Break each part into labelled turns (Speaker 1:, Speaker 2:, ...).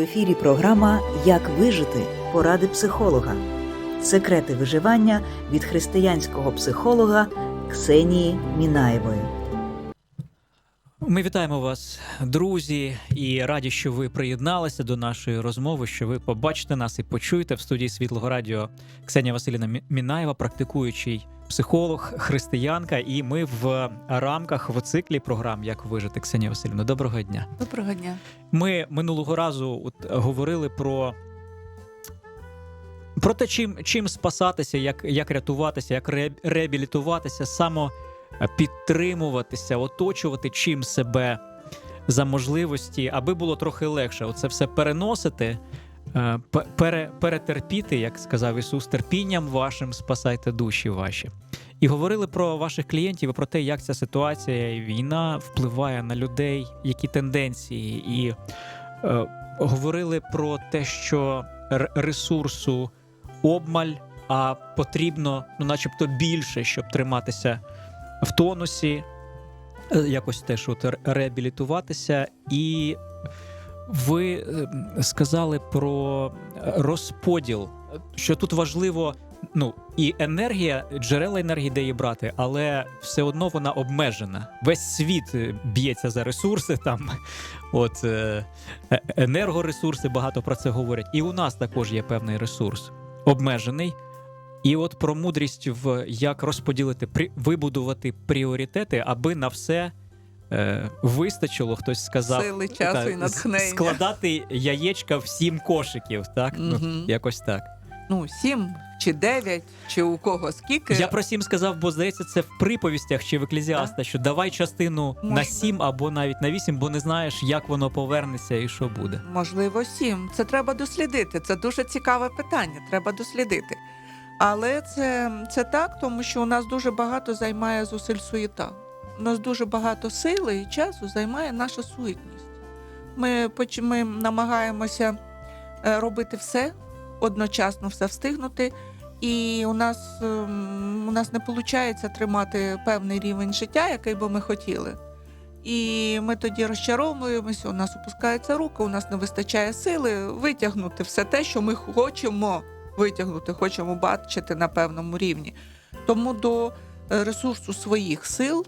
Speaker 1: В ефірі програма Як вижити поради психолога. Секрети виживання від християнського психолога Ксенії Мінаєвої.
Speaker 2: Ми вітаємо вас, друзі, і раді, що ви приєдналися до нашої розмови, що ви побачите нас і почуєте в студії Світлого Радіо Ксенія Василіна Мінаєва, практикуючий психолог, християнка. І ми в рамках в циклі програм Як вижити Ксенія Василівна. Доброго дня.
Speaker 3: Доброго дня.
Speaker 2: Ми минулого разу от, говорили про. Про те, чим, чим спасатися, як, як рятуватися, як ре, реабілітуватися, само е, підтримуватися, оточувати чим себе за можливості, аби було трохи легше. Оце все переносити, пе- пере, перетерпіти, як сказав Ісус, терпінням вашим спасайте душі ваші. І говорили про ваших клієнтів і про те, як ця ситуація і війна впливає на людей, які тенденції, і е, говорили про те, що ресурсу обмаль, а потрібно, ну, начебто, більше, щоб триматися в тонусі, е, якось теж от ре- реабілітуватися. І ви е, сказали про розподіл, що тут важливо. Ну і енергія, джерела енергії, де її брати, але все одно вона обмежена. Весь світ е, б'ється за ресурси, там от е, е- енергоресурси, багато про це говорять. І у нас також є певний ресурс обмежений. І от про мудрість в як розподілити, при, вибудувати пріоритети, аби на все е, вистачило, хтось сказав.
Speaker 3: Сили, часу
Speaker 2: так,
Speaker 3: і натхнення.
Speaker 2: Складати яєчка в сім кошиків, так? Ну, якось так.
Speaker 3: Ну, сім чи дев'ять, чи у кого скільки.
Speaker 2: Я про сім сказав, бо здається, це в приповістях чи в еклезіаста, що давай частину на сім або навіть на вісім, бо не знаєш, як воно повернеться і що буде.
Speaker 3: Можливо, сім. Це треба дослідити. Це дуже цікаве питання. Треба дослідити. Але це, це так, тому що у нас дуже багато займає зусиль суєта. У нас дуже багато сили і часу займає наша суетність. Ми, ми намагаємося е, робити все, одночасно все встигнути. І у нас, ем, у нас не виходить тримати певний рівень життя, який би ми хотіли. І ми тоді розчаровуємося, у нас опускаються руки, у нас не вистачає сили витягнути все те, що ми хочемо витягнути, хочемо бачити на певному рівні. Тому до е, ресурсу своїх сил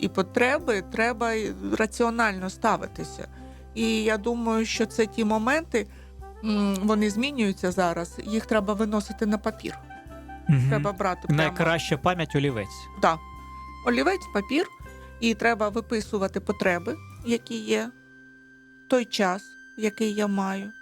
Speaker 3: і потреби треба раціонально ставитися. І я думаю, що це ті моменти, вони змінюються зараз. Їх треба виносити на папір.
Speaker 2: Мгм.
Speaker 3: Треба брати прямо.
Speaker 2: Найкраща пам'ять олівець.
Speaker 3: Да. Олівець, папір, і треба виписувати потреби, які є, той час, який я маю,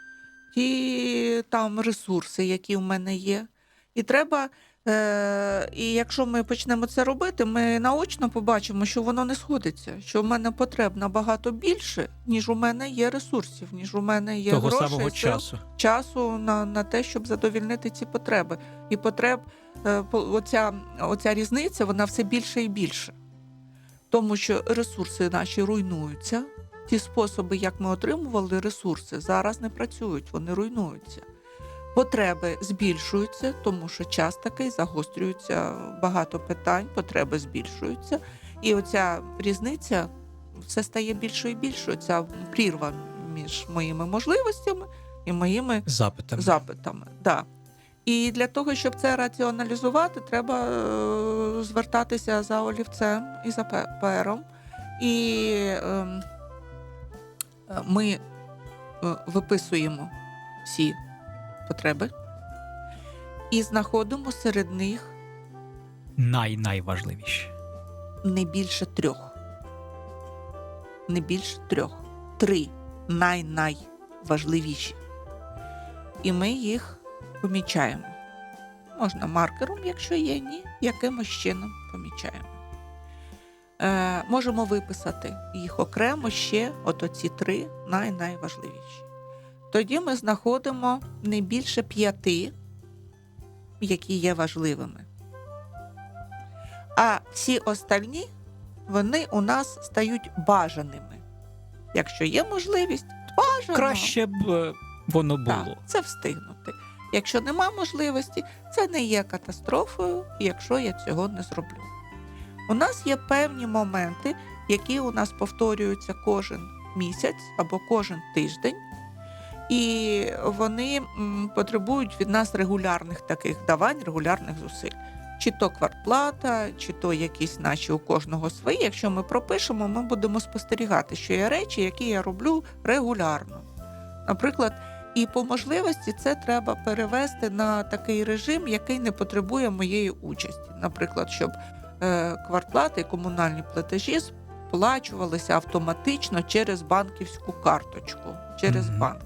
Speaker 3: ті там ресурси, які в мене є. І треба, е- і якщо ми почнемо це робити, ми наочно побачимо, що воно не сходиться, що в мене потреб набагато більше, ніж у мене є ресурсів, ніж у мене є
Speaker 2: того
Speaker 3: грошей,
Speaker 2: самого
Speaker 3: сил,
Speaker 2: часу.
Speaker 3: часу на, на те, щоб задовільнити ці потреби. І потреб, е, оця, оця різниця, вона все більше і більше. Тому що ресурси наші руйнуються. Ті способи, як ми отримували ресурси, зараз не працюють, вони руйнуються. Потреби збільшуються, тому що час такий загострюється багато питань, потреби збільшуються. І оця різниця все стає більшою і більшою. Ця прірва між моїми можливостями і моїми
Speaker 2: Запитами.
Speaker 3: запитами. Да. І для того, щоб це раціоналізувати, треба е, звертатися за олівцем і за пе- пером. І ем, е, ми е, виписуємо всі потреби і знаходимо серед них
Speaker 2: Най-найважливіше.
Speaker 3: не більше трьох. Не більше трьох. Три най-найважливіші. І ми їх помічаємо. Можна маркером, якщо є, ні, якимось чином помічаємо. Е, можемо виписати їх окремо ще, от оці три най-найважливіші. Тоді ми знаходимо не більше п'яти, які є важливими. А всі остальні вони у нас стають бажаними. Якщо є можливість, бажано.
Speaker 2: Краще б е, воно було.
Speaker 3: Так, це встигнути. Якщо нема можливості, це не є катастрофою, якщо я цього не зроблю. У нас є певні моменти, які у нас повторюються кожен місяць або кожен тиждень, і вони потребують від нас регулярних таких давань, регулярних зусиль. Чи то квартплата, чи то якісь наші у кожного свої. Якщо ми пропишемо, ми будемо спостерігати, що є речі, які я роблю регулярно. Наприклад, і по можливості це треба перевести на такий режим, який не потребує моєї участі. Наприклад, щоб е, квартплати і комунальні платежі сплачувалися автоматично через банківську карточку, через
Speaker 2: Мгм.
Speaker 3: банк.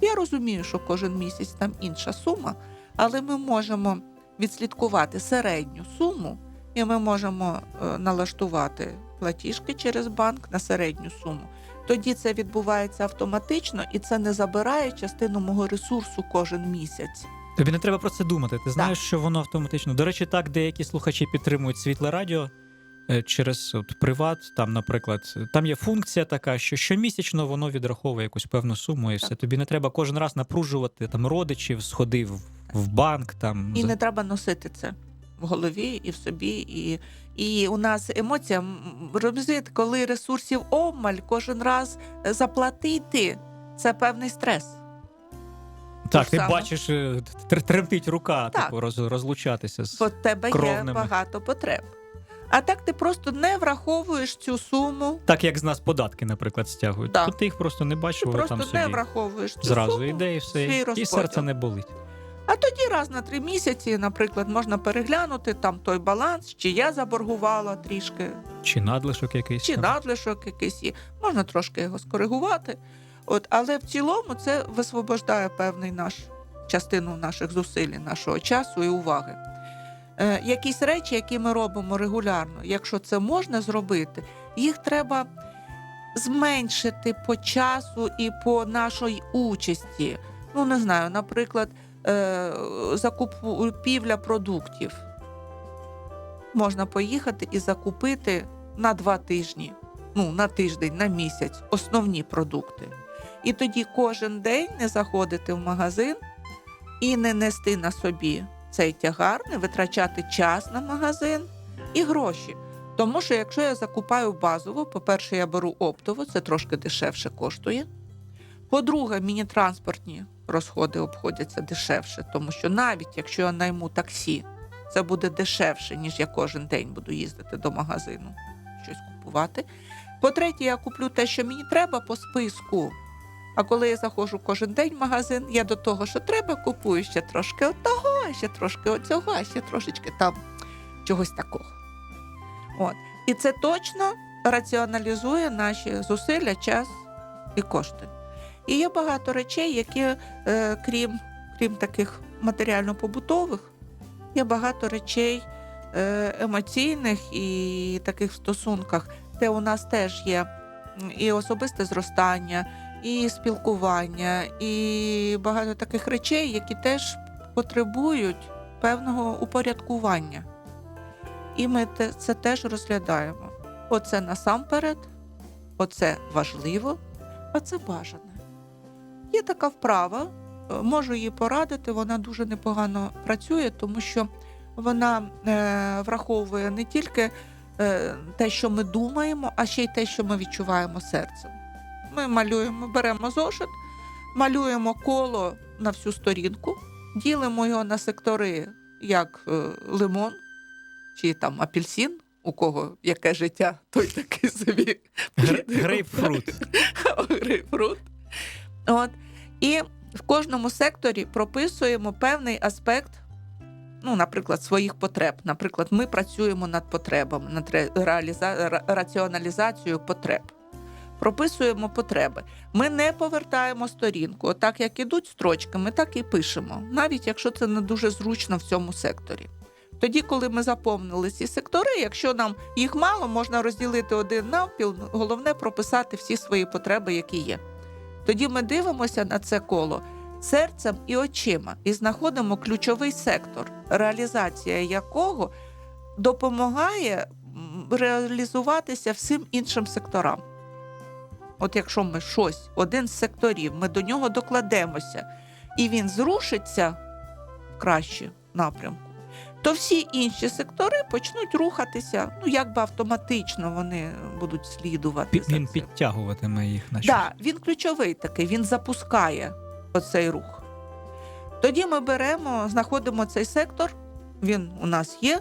Speaker 3: Я розумію, що кожен місяць там інша сума, але ми можемо відслідкувати середню суму, і ми можемо е, налаштувати платіжки через банк на середню суму. Тоді це відбувається автоматично і це не забирає частину мого ресурсу кожен місяць.
Speaker 2: Тобі не треба про це думати. Ти знаєш, що воно автоматично. До речі, так деякі слухачі підтримують світле радіо через от, приват. Там, наприклад, там є функція така, що щомісячно воно відраховує якусь певну суму, і все. Тобі не треба кожен раз напружувати там родичів, сходив в банк. Там
Speaker 3: І
Speaker 2: за-
Speaker 3: не треба носити це в голові і в собі. І, і у нас емоція, розумієте, коли ресурсів обмаль, кожен раз е, заплатити це певний стрес.
Speaker 2: так, ти
Speaker 3: саме.
Speaker 2: бачиш, е, тремтить рука,
Speaker 3: Так.
Speaker 2: типу, роз, розлучатися з
Speaker 3: Бо тебе є багато потреб. А так ти просто не враховуєш цю суму,
Speaker 2: так, як з нас податки, наприклад, стягують.
Speaker 3: Так.
Speaker 2: Тут ти їх просто не бачиш,
Speaker 3: ти просто
Speaker 2: там
Speaker 3: не
Speaker 2: собі
Speaker 3: враховуєш цю
Speaker 2: зразу
Speaker 3: суму.
Speaker 2: йде і все,
Speaker 3: свій
Speaker 2: і
Speaker 3: розподіл.
Speaker 2: серце не болить.
Speaker 3: А тоді раз на три місяці, наприклад, можна переглянути там той баланс, чи я заборгувала трішки,
Speaker 2: Чи надлишок якийсь.
Speaker 3: чи
Speaker 2: там.
Speaker 3: надлишок якийсь є. Можна трошки його скоригувати. От, але в цілому це висвобождає певний наш частину наших зусиль, нашого часу і уваги. Е, якісь речі, які ми робимо регулярно, якщо це можна зробити, їх треба зменшити по часу і по нашій участі. Ну, не знаю, наприклад, е, закупівля продуктів. Можна поїхати і закупити на два тижні, ну, на тиждень, на місяць основні продукти. І тоді кожен день не заходити в магазин і не нести на собі цей тягар, не витрачати час на магазин і гроші. Тому що якщо я закупаю базово, по-перше, я беру оптово, це трошки дешевше коштує. По-друге, мені транспортні розходи обходяться дешевше, тому що навіть якщо я найму таксі, це буде дешевше, ніж я кожен день буду їздити до магазину щось купувати. По-третє, я куплю те, що мені треба по списку. А коли я заходжу кожен день в магазин, я до того, що треба, купую ще трошки отого, ще трошки оцього, а ще трошечки там чогось такого. От. І це точно раціоналізує наші зусилля, час і кошти. І є багато речей, які, е, крім, крім таких матеріально-побутових, є багато речей е, емоційних і таких в стосунках, де у нас теж є і особисте зростання, і спілкування, і багато таких речей, які теж потребують певного упорядкування. І ми це теж розглядаємо. Оце насамперед, оце важливо, а це бажане. Є така вправа, е, можу її порадити, вона дуже непогано працює, тому що вона е, враховує не тільки е, те, що ми думаємо, а ще й те, що ми відчуваємо серцем. Ми малюємо, беремо зошит, малюємо коло на всю сторінку, ділимо його на сектори, як е, лимон чи там апельсин, у кого яке життя, той такий собі
Speaker 2: Грейпфрут.
Speaker 3: грейпфрут. От. І в кожному секторі прописуємо певний аспект, ну, наприклад, своїх потреб. Наприклад, ми працюємо над потребами, над ре- реаліза... раціоналізацією потреб. Прописуємо потреби. Ми не повертаємо сторінку. Отак, як ідуть строчки, ми так і пишемо, навіть якщо це не дуже зручно в цьому секторі. Тоді, коли ми заповнили ці сектори, якщо нам їх мало, можна розділити один навпіл, головне прописати всі свої потреби, які є. Тоді ми дивимося на це коло серцем і очима і знаходимо ключовий сектор, реалізація якого допомагає реалізуватися всім іншим секторам. От якщо ми щось, один з секторів, ми до нього докладемося, і він зрушиться в кращий напрямку, то всі інші сектори почнуть рухатися, ну якби автоматично вони будуть слідувати.
Speaker 2: Він підтягуватиме їх на щось.
Speaker 3: Да, він ключовий такий, він запускає оцей рух. Тоді ми беремо, знаходимо цей сектор, він у нас є.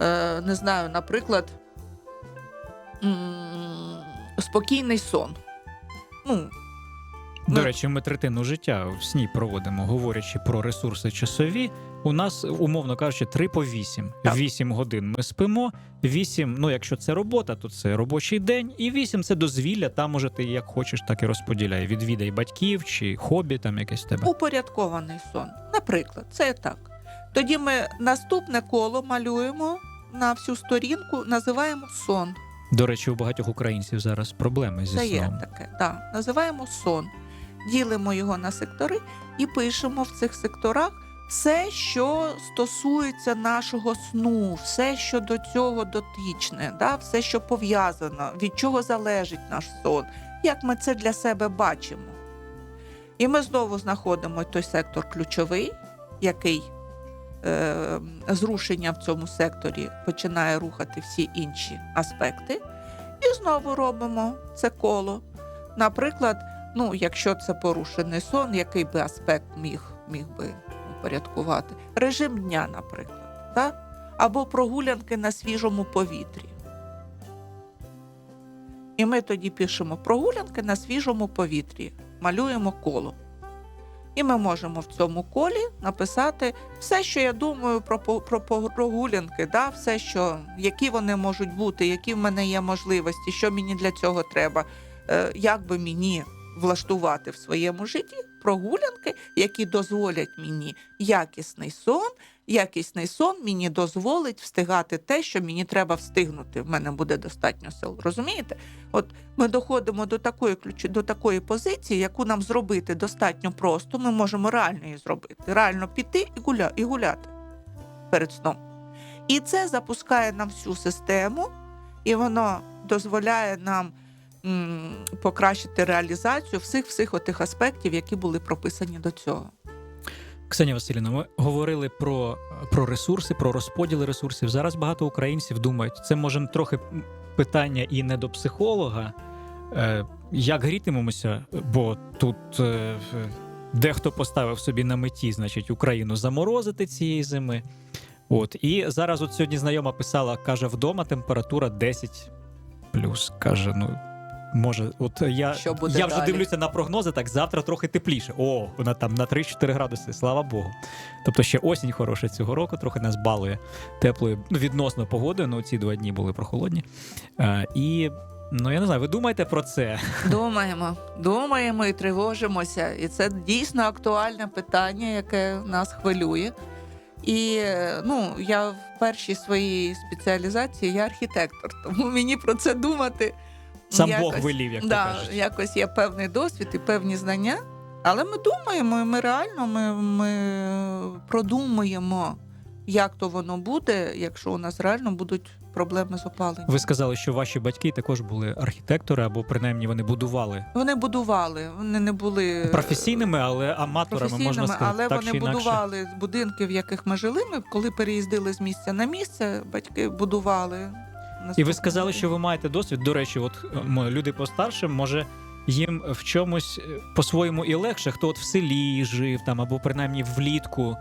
Speaker 3: Е, не знаю, наприклад, спокійний сон. Ну,
Speaker 2: До
Speaker 3: Ну,
Speaker 2: речі, ми третину життя в сні проводимо, говорячи про ресурси часові. У нас, умовно кажучи, 3 по 8.
Speaker 3: Так.
Speaker 2: 8 годин ми спимо. 8, ну якщо це робота, то це робочий день. І 8 це дозвілля. Там може ти як хочеш, так і розподіляй. Відвідай батьків чи хобі там якесь тебе.
Speaker 3: упорядкований сон. Наприклад, це так. Тоді ми наступне коло малюємо на всю сторінку, називаємо сон.
Speaker 2: До речі, у багатьох українців зараз проблеми зі
Speaker 3: Це є таке. Да. Називаємо сон. Ділимо його на сектори і пишемо в цих секторах все, що стосується нашого сну, все, що до цього дотичне, да? все, що пов'язано, від чого залежить наш сон, як ми це для себе бачимо. І ми знову знаходимо той сектор ключовий, який зрушення в цьому секторі починає рухати всі інші аспекти. І знову робимо це коло. Наприклад, ну, якщо це порушений сон, який би аспект міг, міг би упорядкувати? Режим дня, наприклад, так? або прогулянки на свіжому повітрі. І ми тоді пишемо прогулянки на свіжому повітрі, малюємо коло. І ми можемо в цьому колі написати все, що я думаю про, про прогулянки, да? все, що, які вони можуть бути, які в мене є можливості, що мені для цього треба, е, як би мені влаштувати в своєму житті прогулянки, які дозволять мені якісний сон. Якісний сон мені дозволить встигати те, що мені треба встигнути. В мене буде достатньо сил. Розумієте? От ми доходимо до такої ключі, до такої позиції, яку нам зробити достатньо просто. Ми можемо реально її зробити. Реально піти і гуля, і гуляти перед сном. І це запускає нам всю систему, і воно дозволяє нам покращити реалізацію всіх всіх отих аспектів, які були прописані до цього.
Speaker 2: Ксенія Васильівна, ми говорили про, про ресурси, про розподіл ресурсів. Зараз багато українців думають, це може трохи питання і не до психолога. Е, як грітимемося, бо тут е, дехто поставив собі на меті, значить, Україну заморозити цієї зими. От і зараз, от сьогодні знайома писала, каже, вдома температура 10 плюс. Каже, ну. Може, от я,
Speaker 3: Що буде
Speaker 2: я вже
Speaker 3: далі?
Speaker 2: дивлюся на прогнози, так завтра трохи тепліше. О, вона там на 3-4 градуси, слава Богу. Тобто ще осінь хороша цього року, трохи нас балує теплою, ну, відносно погодою. Ну, ці два дні були прохолодні. Е, і ну я не знаю, ви думаєте про це?
Speaker 3: Думаємо, думаємо і тривожимося. І це дійсно актуальне питання, яке нас хвилює. І ну, я в першій своїй спеціалізації я архітектор, тому мені про це думати.
Speaker 2: Сам
Speaker 3: якось-
Speaker 2: Бог велів, як
Speaker 3: да,
Speaker 2: кажуть.
Speaker 3: якось є певний досвід і певні знання. Але ми думаємо, і ми реально ми, ми продумуємо, як то воно буде, якщо у нас реально будуть проблеми з опаленням.
Speaker 2: Ви сказали, що ваші батьки також були архітектори, або принаймні вони будували
Speaker 3: Вони будували, вони не були
Speaker 2: професійними, але аматорами можна
Speaker 3: професійними,
Speaker 2: сказати.
Speaker 3: але
Speaker 2: так
Speaker 3: вони будували будинки, в яких ми жили. Ми коли переїздили з місця на місце, батьки будували.
Speaker 2: І ви сказали, що ви маєте досвід. До речі, от люди постарше, може. Їм в чомусь е, по-своєму і легше, хто от в селі жив там, або принаймні влітку.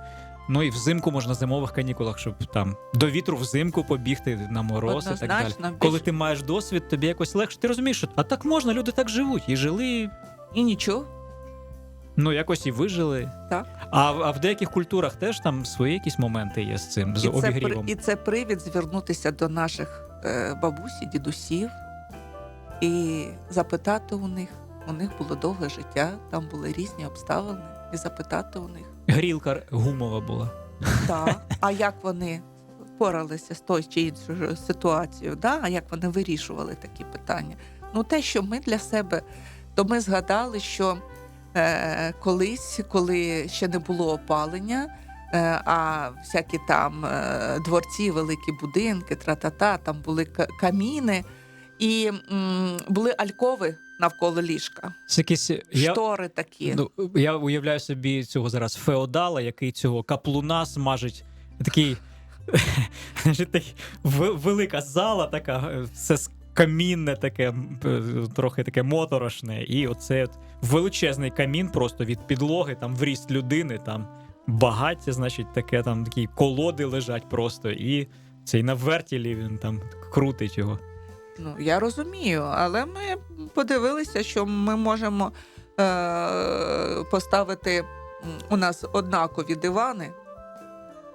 Speaker 2: Ну і взимку можна на зимових канікулах, щоб там до вітру взимку побігти на мороз і так далі.
Speaker 3: Більш-
Speaker 2: Коли ти маєш досвід, тобі якось легше. Ти розумієш, що а так можна, люди так живуть і жили,
Speaker 3: і нічого.
Speaker 2: ну якось і вижили.
Speaker 3: Так.
Speaker 2: А, в- а в деяких культурах теж там свої якісь моменти є з цим, з
Speaker 3: І це,
Speaker 2: обігрівом.
Speaker 3: і це привід звернутися до наших е, бабусі, дідусів і запитати у них. У них було довге життя, там були різні обставини, і запитати у них.
Speaker 2: Грілка гумова була.
Speaker 3: Так, а як вони впоралися з тою чи іншою ситуацією, да? а як вони вирішували такі питання? Ну, те, що ми для себе, то ми згадали, що е, колись, коли ще не було опалення, е, а всякі там е, дворці, великі будинки, тра-та-та, там були каміни, і м, були алькови навколо ліжка,
Speaker 2: Це якісь я,
Speaker 3: штори такі.
Speaker 2: ну, я уявляю собі цього зараз феодала, який цього каплуна смажить. Такий, велика зала, така, е, все камінне таке, трохи таке моторошне. І оце величезний камін просто від підлоги, там в ріст людини, там багаття, значить, таке, там такі колоди лежать просто, і цей на вертілі він там крутить його.
Speaker 3: Ну, я розумію, але ми подивилися, що ми можемо е- поставити у нас однакові дивани,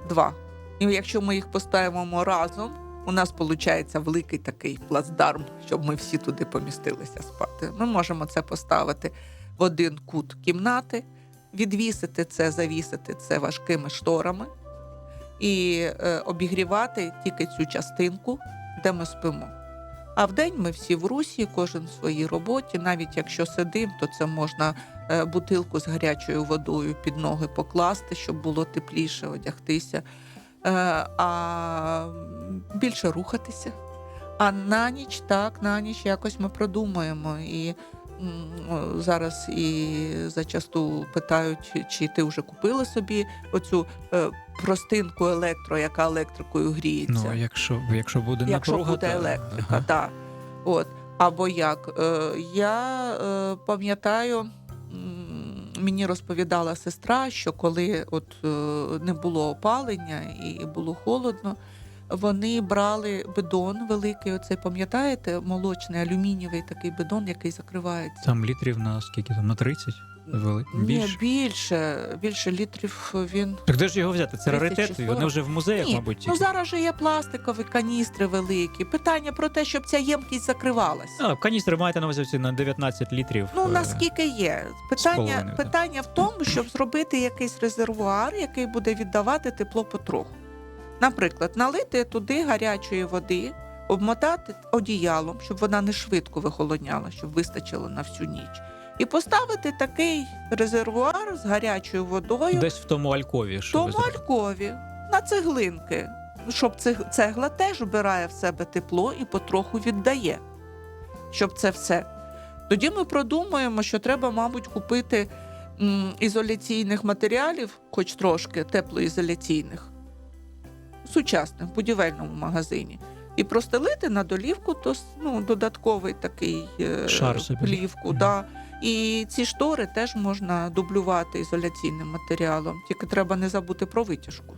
Speaker 3: два. І якщо ми їх поставимо разом, у нас виходить великий такий плацдарм, щоб ми всі туди помістилися спати. Ми можемо це поставити в один кут кімнати, відвісити це, завісити це важкими шторами і е, обігрівати тільки цю частинку, де ми спимо. А вдень ми всі в русі, кожен в своїй роботі. Навіть якщо сидим, то це можна е, бутилку з гарячою водою під ноги покласти, щоб було тепліше одягтися, Е, а більше рухатися. А на ніч, так, на ніч якось ми продумаємо. І зараз і зачасту питають, чи ти вже купила собі оцю е, простинку електро, яка електрикою гріється
Speaker 2: Ну, якщо, якщо буде
Speaker 3: якщо
Speaker 2: напруга,
Speaker 3: буде електрика,
Speaker 2: Ага.
Speaker 3: так. От. Або як. Е, я е, пам'ятаю, мені розповідала сестра, що коли от, е, не було опалення і було холодно, вони брали бидон великий, оцей, пам'ятаєте, молочний алюмінієвий такий бидон, який закривається.
Speaker 2: Там літрів на скільки там? На 30? Вели...
Speaker 3: Ні,
Speaker 2: Більше?
Speaker 3: більше, більше літрів він.
Speaker 2: Так де ж його взяти? Це
Speaker 3: 30
Speaker 2: раритет, вони вже в музеях,
Speaker 3: Ні,
Speaker 2: мабуть,
Speaker 3: ну зараз же є пластикові каністри великі. Питання про те, щоб ця ємкість закривалася.
Speaker 2: А, каністри маєте на увазі на 19 літрів.
Speaker 3: Ну
Speaker 2: е,
Speaker 3: наскільки є? Питання, питання в тому, щоб зробити якийсь резервуар, який буде віддавати тепло потроху. Наприклад, налити туди гарячої води, обмотати одіялом, щоб вона не швидко вихолоняла, щоб вистачило на всю ніч. І поставити такий резервуар з гарячою водою
Speaker 2: Десь в тому алькові.
Speaker 3: в
Speaker 2: Що ви
Speaker 3: тому алькові на цеглинки, щоб цегла теж вбирає в себе тепло і потроху віддає. Щоб це все. Тоді ми продумаємо, що треба, мабуть, купити м, ізоляційних матеріалів, хоч трошки теплоізоляційних, сучасних в будівельному магазині. І простелити на долівку то, ну, додатковий такий е,
Speaker 2: Шар собі.
Speaker 3: плівку. Да. І ці штори теж можна дублювати ізоляційним матеріалом. Тільки треба не забути про витяжку.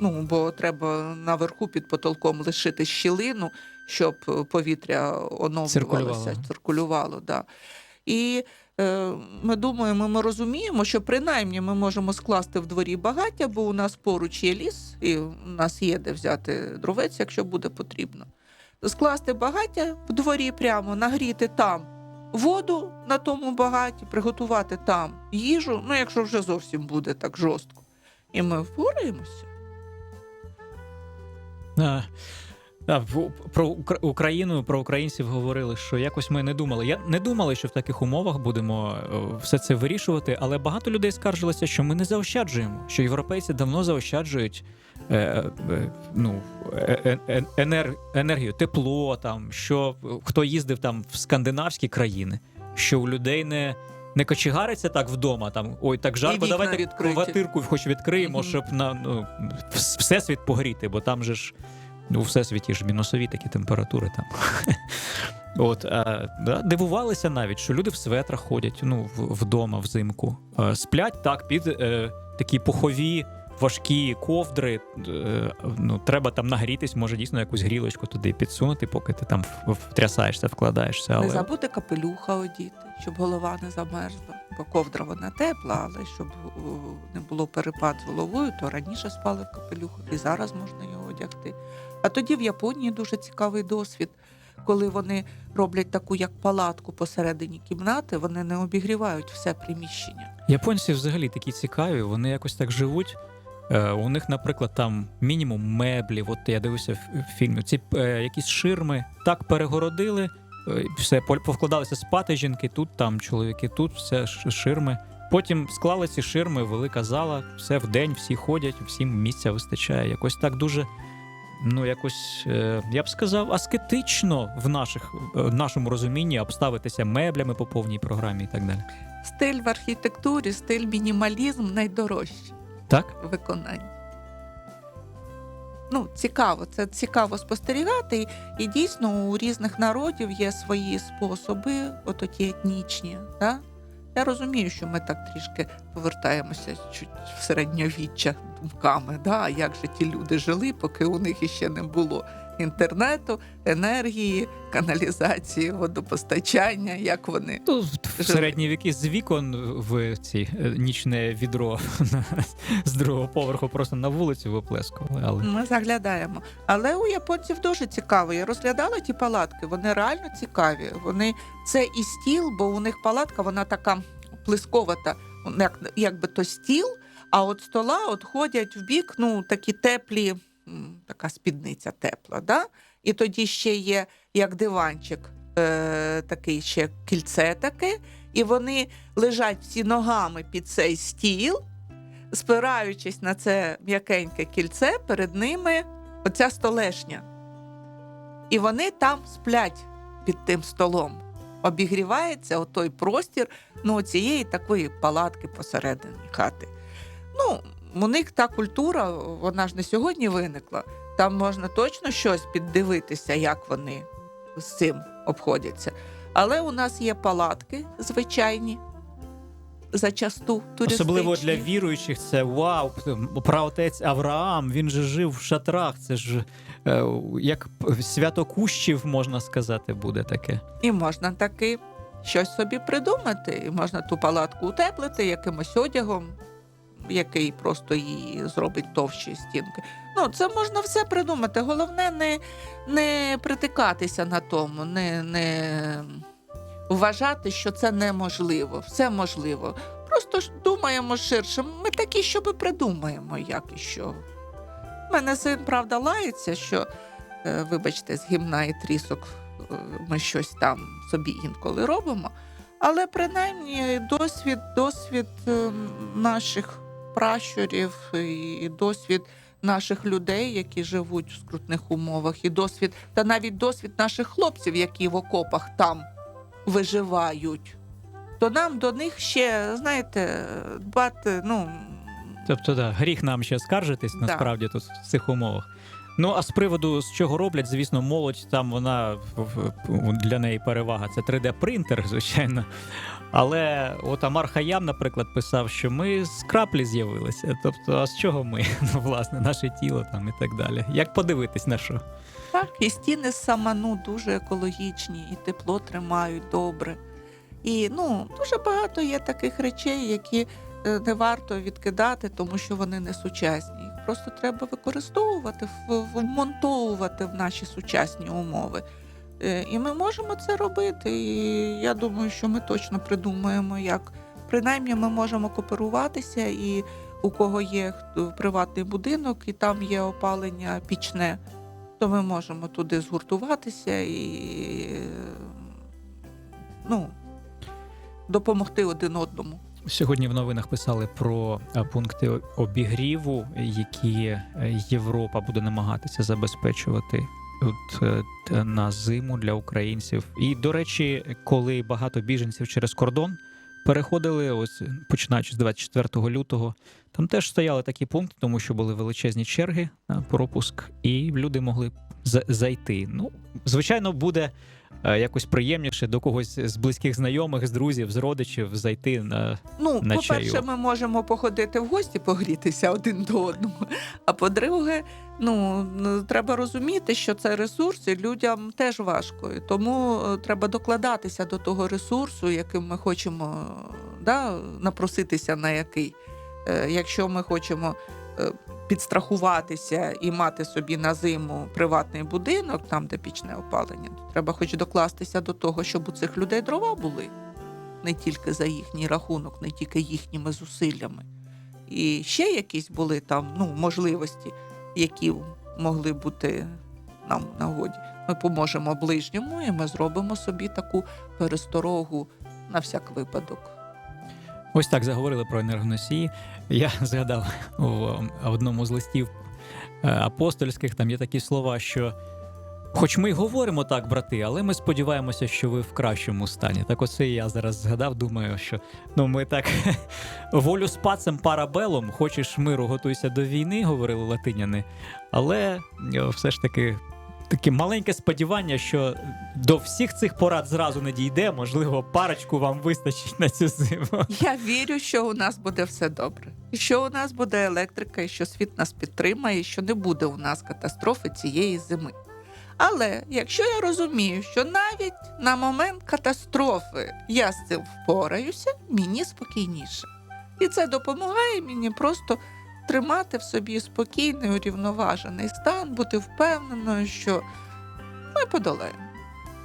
Speaker 3: Ну, бо треба наверху під потолком лишити щілину, щоб повітря оновлювалося,
Speaker 2: Циркулювало.
Speaker 3: циркулювало. Да. І ми думаємо, ми розуміємо, що принаймні ми можемо скласти в дворі багаття, бо у нас поруч є ліс, і у нас є де взяти дровець, якщо буде потрібно. Скласти багаття в дворі прямо, нагріти там воду на тому багаті, приготувати там їжу, ну якщо вже зовсім буде так жорстко. І ми впораємося.
Speaker 2: А, а, про Укра- Україну, про українців говорили, що якось ми не думали. Я не думали, що в таких умовах будемо е, все це вирішувати, але багато людей скаржилося, що ми не заощаджуємо, що європейці давно заощаджують е, е, ну, е, е, енер, енергію, тепло, там, що е, хто їздив там в скандинавські країни, що у людей не. Не кочегариться так вдома, там ой, так жарко, давайте квартирку хоч відкриємо,
Speaker 3: Мгм.
Speaker 2: щоб на ну, всесвіт погріти, бо там же ж у всесвіті ж мінусові такі температури там. От, а, да, дивувалися навіть, що люди в светрах ходять ну, вдома взимку. А, сплять так під е, такі пухові, важкі ковдри. Е, ну, треба там нагрітись, може дійсно якусь грілочку туди підсунути, поки ти там втрясаєшся, вкладаєшся. Але...
Speaker 3: Не забути капелюха одіти, щоб голова не замерзла. Бо ковдра вона тепла, але щоб не було перепад з головою, то раніше спали в капелюхах і зараз можна його одягти. А тоді в Японії дуже цікавий досвід. Коли вони роблять таку як палатку посередині кімнати, вони не обігрівають все приміщення.
Speaker 2: Японці взагалі такі цікаві, вони якось так живуть. Е, у них, наприклад, там мінімум меблів. От я дивився в, фільмі. Ці е, якісь ширми так перегородили, е, все повкладалися спати жінки тут, там чоловіки тут, все ширми. Потім склали ці ширми, велика зала, все в день, всі ходять, всім місця вистачає. Якось так дуже. Ну, якось, е, я б сказав, аскетично в наших, е, в нашому розумінні обставитися меблями по повній програмі і так далі.
Speaker 3: Стиль в архітектурі, стиль мінімалізм найдорожчий
Speaker 2: Так?
Speaker 3: виконання. ну, цікаво. Це цікаво спостерігати. І, дійсно у різних народів є свої способи, от ті етнічні. Да? Я розумію, що ми так трішки повертаємося чуть в середньовіччя думками. Да? Як же ті люди жили, поки у них іще не було інтернету, енергії, каналізації, водопостачання, як вони.
Speaker 2: Ну, в середні віки з вікон в ці е, нічне відро з другого поверху просто на вулицю виплескували. Але
Speaker 3: Ми заглядаємо. Але у японців дуже цікаво. Я розглядала ті палатки, вони реально цікаві. Вони це і стіл, бо у них палатка, вона така плисковата, як, якби то стіл, а от стола от ходять в бік, ну, такі теплі, така спідниця тепла. Да? І тоді ще є як диванчик, е, такий ще кільце таке, і вони лежать всі ногами під цей стіл, спираючись на це м'якеньке кільце, перед ними оця столешня. І вони там сплять під тим столом. Обігрівається отой простір ну, цієї такої палатки посередині хати. Ну, у них та культура, вона ж не сьогодні виникла. Там можна точно щось піддивитися, як вони з цим обходяться. Але у нас є палатки звичайні, зачасту туристичні.
Speaker 2: особливо для віруючих, це вау. Праотець Авраам, він же жив в шатрах. Це ж е, як свято кущів, можна сказати, буде таке.
Speaker 3: І можна таки щось собі придумати. І можна ту палатку утеплити якимось одягом, який просто її зробить товщі стінки. Ну, це можна все придумати. Головне не, не притикатися на тому, не, не вважати, що це неможливо. Все можливо. Просто думаємо ширше. Ми такі, що ми придумаємо, як і що. У мене син, правда, лається, що, е, вибачте, з гімна і трісок е, ми щось там собі інколи робимо. Але принаймні досвід, досвід е, наших пращурів і досвід наших людей, які живуть в скрутних умовах, і досвід, та навіть досвід наших хлопців, які в окопах там виживають. То нам до них ще, знаєте, дбати, ну,
Speaker 2: Тобто, да, гріх нам ще скаржитись
Speaker 3: Да.
Speaker 2: насправді тут в цих умовах. Ну а з приводу з чого роблять, звісно, молодь там вона для неї перевага. Це 3D-принтер, звичайно. Але от Амар Хаям, наприклад, писав, що ми з краплі з'явилися. Тобто, а з чого ми? Ну, власне, наше тіло там і так далі. Як подивитись на що?
Speaker 3: Так, і стіни з саману дуже екологічні, і тепло тримають добре. І ну, дуже багато є таких речей, які е, не варто відкидати, тому що вони не сучасні. Їх просто треба використовувати, вмонтовувати в наші сучасні умови. Е, І ми можемо це робити. І я думаю, що ми точно придумаємо, як. Принаймні, ми можемо кооперуватися, і у кого є приватний будинок, і там є опалення пічне, то ми можемо туди згуртуватися і ну, допомогти один одному.
Speaker 2: Сьогодні в новинах писали про е, пункти обігріву, які е, Європа буде намагатися забезпечувати от, е, на зиму для українців. І, до речі, коли багато біженців через кордон переходили, ось починаючи з 24 лютого, там теж стояли такі пункти, тому що були величезні черги на пропуск, і люди могли зайти. Ну, звичайно, буде. Е, Якось приємніше до когось з близьких знайомих, з друзів, з родичів зайти на
Speaker 3: Ну,
Speaker 2: На
Speaker 3: по-перше,
Speaker 2: чаю.
Speaker 3: ми можемо походити в гості, погрітися один до одного. А по-друге, ну ну, треба розуміти, що це ресурс, і людям теж важко. І тому е, треба докладатися до того ресурсу, яким ми хочемо да, напроситися на який. Е, Якщо ми хочемо підстрахуватися і мати собі на зиму приватний будинок, там де пічне опалення, то треба хоч докластися до того, щоб у цих людей дрова були не тільки за їхній рахунок, не тільки їхніми зусиллями. І ще якісь були там ну, можливості, які могли бути нам нагоді. Ми поможемо ближньому, і ми зробимо собі таку пересторогу на всяк випадок.
Speaker 2: Ось так заговорили про енергоносії. Я згадав в одному з листів е, апостольських, там є такі слова, що Хоч ми й говоримо так, брати, але ми сподіваємося, що ви в кращому стані. Так оце і я зараз згадав, думаю, що ну ми так волю з пацем парабелом, хочеш миру, готуйся до війни, говорили латиняни. Але е, все ж таки таке маленьке сподівання, що до всіх цих порад зразу не дійде. Можливо, парочку вам вистачить на цю зиму.
Speaker 3: Я вірю, що у нас буде все добре, і що у нас буде електрика, і що світ нас підтримає, і що не буде у нас катастрофи цієї зими. Але якщо я розумію, що навіть на момент катастрофи я з цим впораюся, мені спокійніше. І це допомагає мені просто тримати в собі спокійний, урівноважений стан, бути впевненою, що ми подолаємо.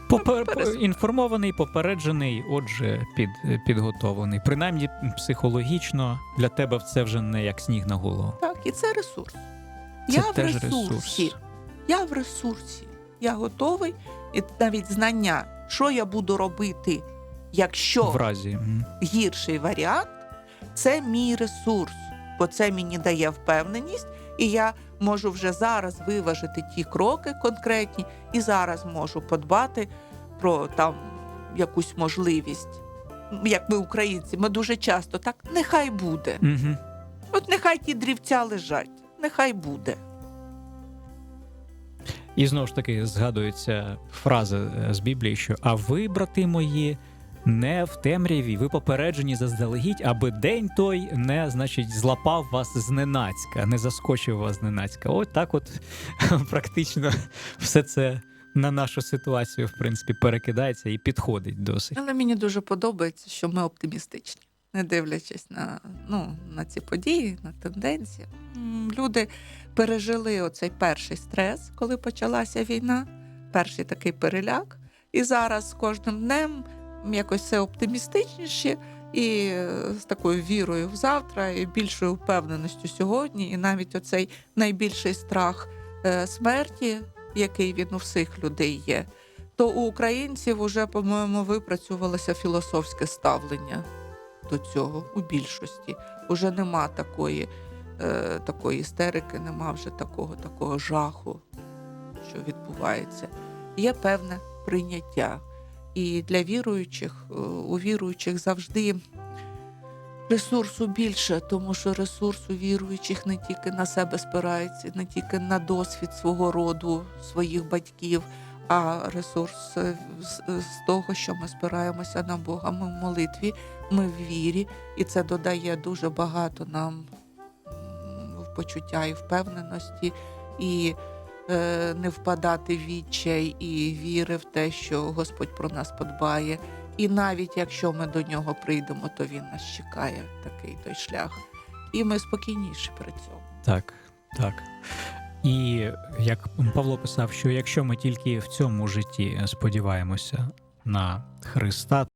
Speaker 2: Попер... Інформований, попереджений, отже, під... підготовлений. Принаймні психологічно для тебе це вже не як сніг на голову.
Speaker 3: Так, і це ресурс.
Speaker 2: Це
Speaker 3: я в ресурсі.
Speaker 2: ресурс.
Speaker 3: Я в ресурсі. Я готовий, і навіть знання, що я буду робити, якщо
Speaker 2: В разі.
Speaker 3: Гірший варіант, це мій ресурс, бо це мені дає впевненість, і я можу вже зараз виважити ті кроки конкретні, і зараз можу подбати про там якусь можливість. Як ми, українці, ми дуже часто так нехай буде.
Speaker 2: Мгм.
Speaker 3: От нехай ті дрівця лежать, нехай буде.
Speaker 2: І знову ж таки згадується фраза е, з Біблії, що а ви, брати мої, не в темряві, ви попереджені заздалегідь, аби день той не, значить, злапав вас зненацька, не заскочив вас зненацька. От так, от практично все це на нашу ситуацію, в принципі, перекидається і підходить досить.
Speaker 3: Але мені дуже подобається, що ми оптимістичні, не дивлячись на, ну, на ці події, на тенденції. Люди пережили оцей перший стрес, коли почалася війна, перший такий переляк. І зараз з кожним днем якось все оптимістичніше і е, з такою вірою в завтра, і більшою впевненістю сьогодні. І навіть оцей найбільший страх е, смерті, який він у всіх людей є, то у українців вже, по-моєму, випрацювалося філософське ставлення до цього у більшості. Уже нема такої, е, такої істерики, нема вже такого, такого жаху, що відбувається. Є певне прийняття. І для віруючих, е, у віруючих завжди ресурсу більше, тому що ресурс у віруючих не тільки на себе спирається, не тільки на досвід свого роду, своїх батьків, а ресурс е, з, того, що ми спираємося на Бога. Ми в молитві, ми в вірі, і це додає дуже багато нам в почуття і впевненості, і не впадати в відчай, і віри в те, що Господь про нас подбає. І навіть якщо ми до нього прийдемо, то він нас чекає такий той шлях. І ми спокійніші при цьому.
Speaker 2: Так, так. І як Павло писав, що якщо ми тільки в цьому житті сподіваємося на Христа,